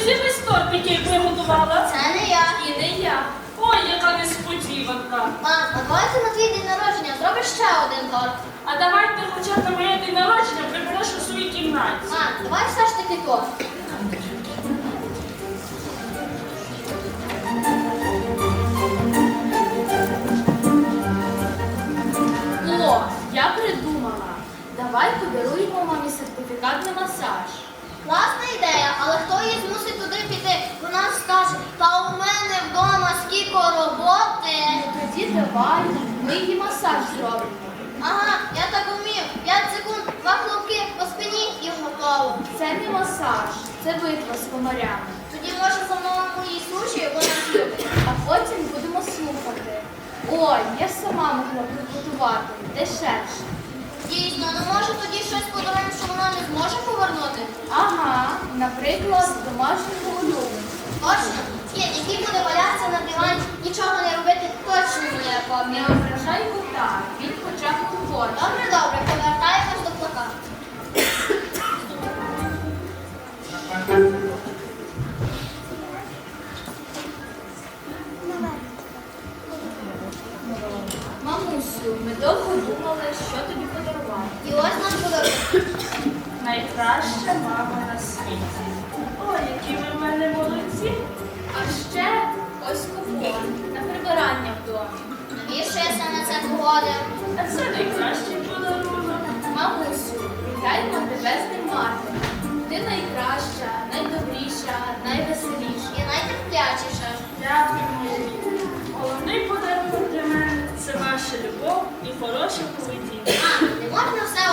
друзі весь торт, який приготувала? Це не я. І не я. Ой, яка несподіванка. Мам, а давайте на твій день народження зробиш ще один торт. А давайте хоча б на моє день народження прибереш у своїй кімнаті. Мам, давай все ж таки торт. О, я придумала. Давай подаруємо мамі сертифікат на масаж. Класна ідея, але хто її змусить туди піти? Вона скаже, та у мене вдома скільки роботи. Тоді давай, ми їй масаж зробимо. Ага, я так вмію. 5 секунд, два хлопки по спині і готово. Це не масаж, це битва з комарями. Тоді може замовимо їй суші, вона любить. А потім будемо слухати. Ой, я ж сама могла приготувати. Дешевше. Дійсно, ну може тоді щось подаруємо, що вона не зможе повернути? Наприклад, домашнього улюбленця. Точно, кіт, який буде валятися на дивані, нічого не робити, точно не Не помню. ображай кота, він хоча б турбота. Добре, добре, повертаємось до плакату. Мамусю, ми довго думали, що тобі подарувати. І ось наш подарунок. Найкраща мама Ой, які ви в мене молодці. А ще ось купон на прибирання в домі. Навіщо я саме це погодив? А це найкращий подарунок. Мамусю, вітаємо тебе з Днем матері. Ти найкраща, найдобріша, найвеселіша. І найтерплячіше. Дякую. Головний подарунок для мене це ваша любов і хороша поведінка. А, не можна все